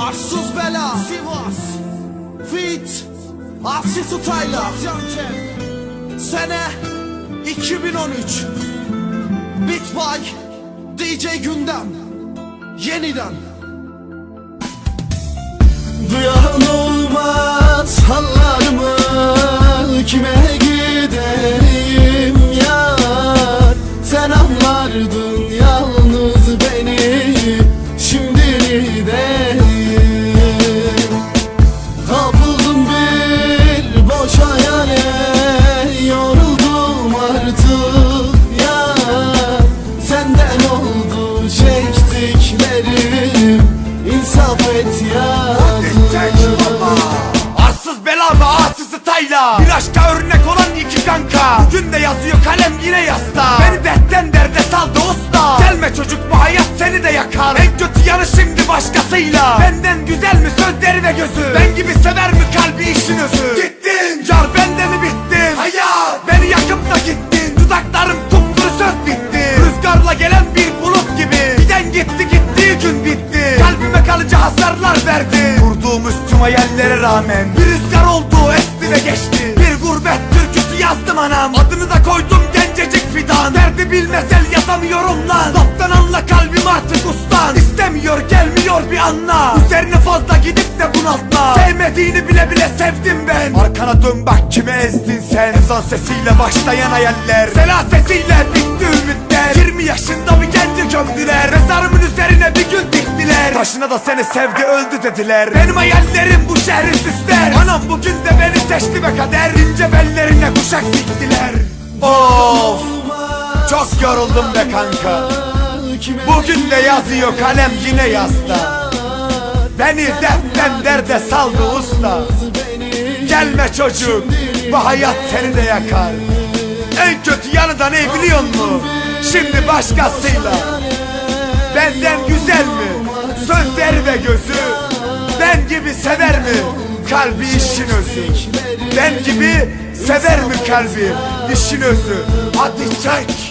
Arsız bela. Sivas. Fit. Aksi Tutayla. Sene 2013 Bitbay DJ Gündem. Yeniden. Duyan olmaz hallarımı. Kime gideyim yar? Sen anlardın yalnız Ve arsızı tayla Bir aşka örnek olan iki kanka. Bugün de yazıyor kalem yine yasta. Beni dertten derde saldı usta Gelme çocuk bu hayat seni de yakar. En kötü yanı şimdi başkasıyla. Benden güzel mi sözleri ve gözü? Ben gibi sever mi kalbi işin özü? Gittin yar bende mi bittin? Hayat beni yakıp da gittin. Dudaklarım kupkuru söz bitti. Rüzgarla gelen bir bulut gibi. Giden gitti gittiği gün bitti. Kalbime kalıcı hasarlar verdi. Kurduğum üstüm hayallere rağmen Derdi bilmesel yazamıyorum lan. Laftan anla kalbim artık ustan. İstemiyor gelmiyor bir anla. Üzerine fazla gidip de bunaltma. Sevmediğini bile bile sevdim ben. Arkana dön bak kime ezdin sen? Ezan sesiyle başlayan hayaller. Sela sesiyle bitti ümitler 20 yaşında bir genci gömdüler Mezarımın üzerine bir gün diktiler. Taşına da seni sevdi öldü dediler. Benim hayallerim bu şehri süsler. Anam bugün de beni seçti ve kader. İnce bellerine kuşak diktiler. Of Çok yoruldum be kanka. Bugün de yazıyor kalem yine yasta. Beni dertten derde saldı usta. Gelme çocuk Bu hayat seni de yakar. En kötü yanı da ne biliyor musun? Şimdi başkasıyla. Benden güzel mi? Sözleri ve gözü. Ben gibi sever mi? Kalbi işin özü. Ben gibi sever mi kalbi? İşin özü. Hadi çek